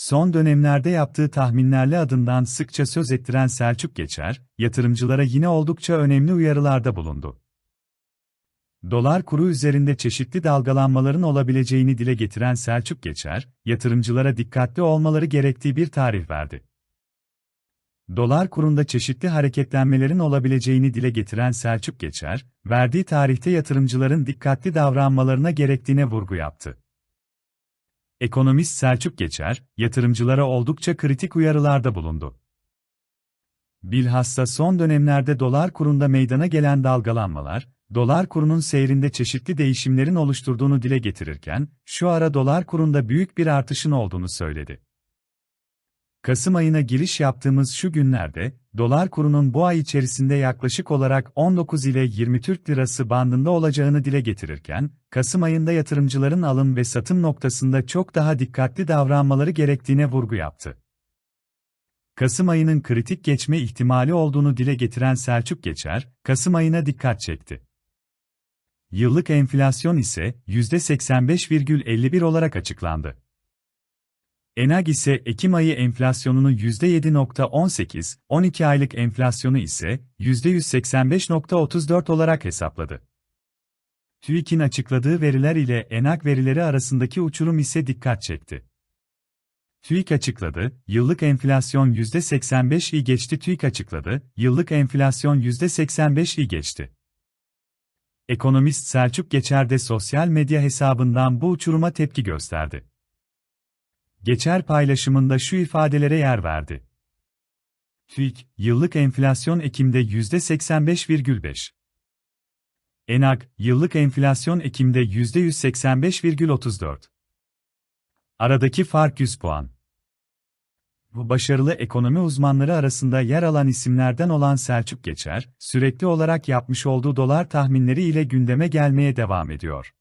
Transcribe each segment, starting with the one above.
Son dönemlerde yaptığı tahminlerle adından sıkça söz ettiren Selçuk Geçer, yatırımcılara yine oldukça önemli uyarılarda bulundu. Dolar kuru üzerinde çeşitli dalgalanmaların olabileceğini dile getiren Selçuk Geçer, yatırımcılara dikkatli olmaları gerektiği bir tarih verdi. Dolar kurunda çeşitli hareketlenmelerin olabileceğini dile getiren Selçuk Geçer, verdiği tarihte yatırımcıların dikkatli davranmalarına gerektiğine vurgu yaptı. Ekonomist Selçuk Geçer, yatırımcılara oldukça kritik uyarılarda bulundu. Bilhassa son dönemlerde dolar kurunda meydana gelen dalgalanmalar, dolar kurunun seyrinde çeşitli değişimlerin oluşturduğunu dile getirirken, şu ara dolar kurunda büyük bir artışın olduğunu söyledi. Kasım ayına giriş yaptığımız şu günlerde, dolar kurunun bu ay içerisinde yaklaşık olarak 19 ile 20 Türk Lirası bandında olacağını dile getirirken, Kasım ayında yatırımcıların alım ve satım noktasında çok daha dikkatli davranmaları gerektiğine vurgu yaptı. Kasım ayının kritik geçme ihtimali olduğunu dile getiren Selçuk Geçer, Kasım ayına dikkat çekti. Yıllık enflasyon ise %85,51 olarak açıklandı. Enag ise Ekim ayı enflasyonunu %7.18, 12 aylık enflasyonu ise %185.34 olarak hesapladı. TÜİK'in açıkladığı veriler ile Enag verileri arasındaki uçurum ise dikkat çekti. TÜİK açıkladı, yıllık enflasyon %85'i geçti TÜİK açıkladı, yıllık enflasyon %85'i geçti. Ekonomist Selçuk Geçer de sosyal medya hesabından bu uçuruma tepki gösterdi. Geçer paylaşımında şu ifadelere yer verdi. TÜİK, yıllık enflasyon Ekim'de %85,5. Enag, yıllık enflasyon Ekim'de %185,34. Aradaki fark 100 puan. Bu başarılı ekonomi uzmanları arasında yer alan isimlerden olan Selçuk Geçer, sürekli olarak yapmış olduğu dolar tahminleri ile gündeme gelmeye devam ediyor.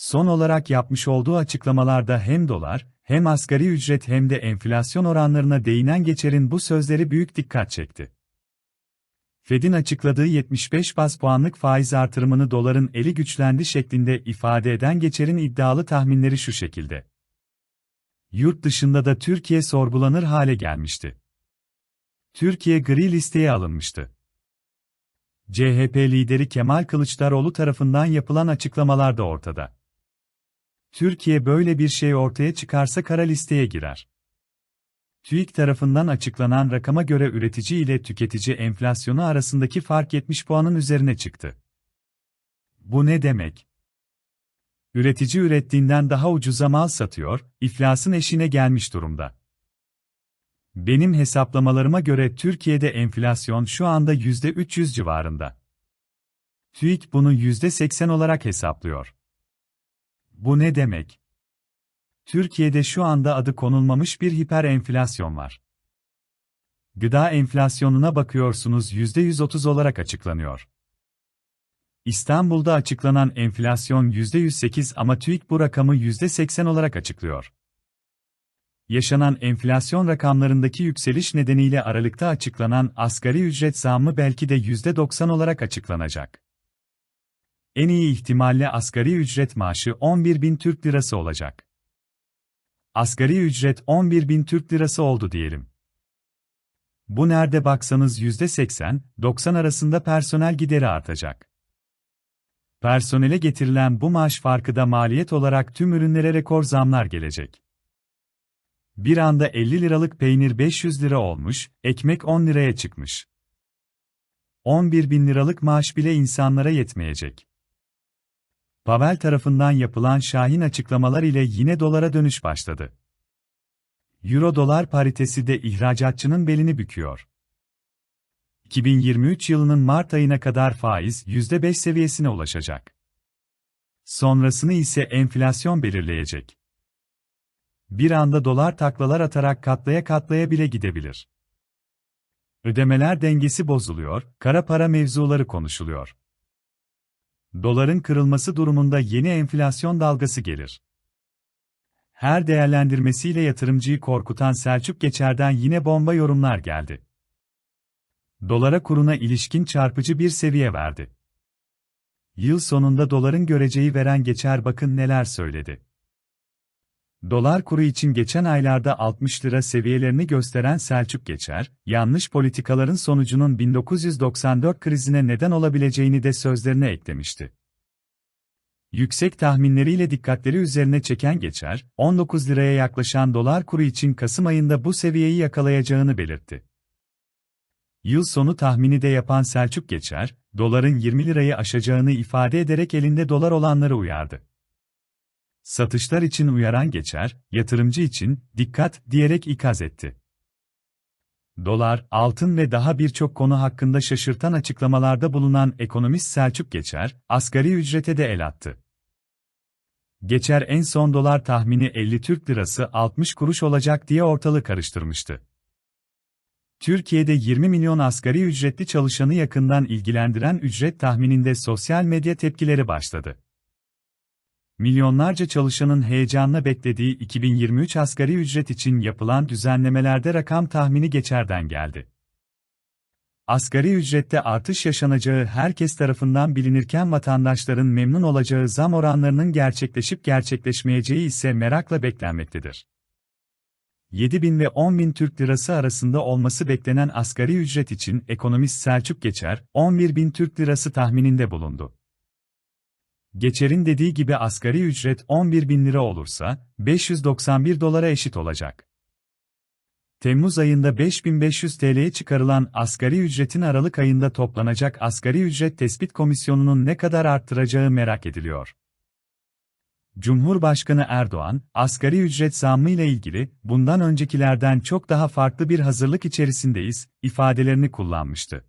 Son olarak yapmış olduğu açıklamalarda hem dolar, hem asgari ücret hem de enflasyon oranlarına değinen Geçer'in bu sözleri büyük dikkat çekti. Fed'in açıkladığı 75 bas puanlık faiz artırımını doların eli güçlendi şeklinde ifade eden Geçer'in iddialı tahminleri şu şekilde. Yurt dışında da Türkiye sorgulanır hale gelmişti. Türkiye gri listeye alınmıştı. CHP lideri Kemal Kılıçdaroğlu tarafından yapılan açıklamalar da ortada. Türkiye böyle bir şey ortaya çıkarsa kara listeye girer. TÜİK tarafından açıklanan rakama göre üretici ile tüketici enflasyonu arasındaki fark 70 puanın üzerine çıktı. Bu ne demek? Üretici ürettiğinden daha ucuza mal satıyor, iflasın eşine gelmiş durumda. Benim hesaplamalarıma göre Türkiye'de enflasyon şu anda %300 civarında. TÜİK bunu %80 olarak hesaplıyor. Bu ne demek? Türkiye'de şu anda adı konulmamış bir hiper enflasyon var. Gıda enflasyonuna bakıyorsunuz %130 olarak açıklanıyor. İstanbul'da açıklanan enflasyon %108 ama TÜİK bu rakamı %80 olarak açıklıyor. Yaşanan enflasyon rakamlarındaki yükseliş nedeniyle Aralık'ta açıklanan asgari ücret zammı belki de %90 olarak açıklanacak. En iyi ihtimalle asgari ücret maaşı 11 bin Türk Lirası olacak. Asgari ücret 11 bin Türk Lirası oldu diyelim. Bu nerede baksanız %80-90 arasında personel gideri artacak. Personele getirilen bu maaş farkı da maliyet olarak tüm ürünlere rekor zamlar gelecek. Bir anda 50 liralık peynir 500 lira olmuş, ekmek 10 liraya çıkmış. 11 bin liralık maaş bile insanlara yetmeyecek. Pavel tarafından yapılan şahin açıklamalar ile yine dolara dönüş başladı. Euro-dolar paritesi de ihracatçının belini büküyor. 2023 yılının Mart ayına kadar faiz %5 seviyesine ulaşacak. Sonrasını ise enflasyon belirleyecek. Bir anda dolar taklalar atarak katlaya katlaya bile gidebilir. Ödemeler dengesi bozuluyor, kara para mevzuları konuşuluyor. Doların kırılması durumunda yeni enflasyon dalgası gelir. Her değerlendirmesiyle yatırımcıyı korkutan Selçuk Geçer'den yine bomba yorumlar geldi. Dolara kuruna ilişkin çarpıcı bir seviye verdi. Yıl sonunda doların göreceği veren Geçer bakın neler söyledi. Dolar kuru için geçen aylarda 60 lira seviyelerini gösteren Selçuk Geçer, yanlış politikaların sonucunun 1994 krizine neden olabileceğini de sözlerine eklemişti. Yüksek tahminleriyle dikkatleri üzerine çeken Geçer, 19 liraya yaklaşan dolar kuru için Kasım ayında bu seviyeyi yakalayacağını belirtti. Yıl sonu tahmini de yapan Selçuk Geçer, doların 20 lirayı aşacağını ifade ederek elinde dolar olanları uyardı. Satışlar için uyaran Geçer, yatırımcı için dikkat diyerek ikaz etti. Dolar, altın ve daha birçok konu hakkında şaşırtan açıklamalarda bulunan ekonomist Selçuk Geçer, asgari ücrete de el attı. Geçer en son dolar tahmini 50 Türk Lirası 60 kuruş olacak diye ortalığı karıştırmıştı. Türkiye'de 20 milyon asgari ücretli çalışanı yakından ilgilendiren ücret tahmininde sosyal medya tepkileri başladı. Milyonlarca çalışanın heyecanla beklediği 2023 asgari ücret için yapılan düzenlemelerde rakam tahmini geçerden geldi. Asgari ücrette artış yaşanacağı herkes tarafından bilinirken vatandaşların memnun olacağı zam oranlarının gerçekleşip gerçekleşmeyeceği ise merakla beklenmektedir. 7 bin ve 10 bin Türk Lirası arasında olması beklenen asgari ücret için ekonomist Selçuk Geçer, 11 bin Türk Lirası tahmininde bulundu. Geçer'in dediği gibi asgari ücret 11 bin lira olursa, 591 dolara eşit olacak. Temmuz ayında 5500 TL'ye çıkarılan asgari ücretin Aralık ayında toplanacak asgari ücret tespit komisyonunun ne kadar arttıracağı merak ediliyor. Cumhurbaşkanı Erdoğan, asgari ücret zammı ile ilgili, bundan öncekilerden çok daha farklı bir hazırlık içerisindeyiz, ifadelerini kullanmıştı.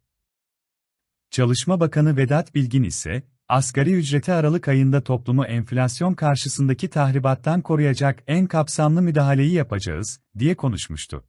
Çalışma Bakanı Vedat Bilgin ise, asgari ücreti Aralık ayında toplumu enflasyon karşısındaki tahribattan koruyacak en kapsamlı müdahaleyi yapacağız, diye konuşmuştu.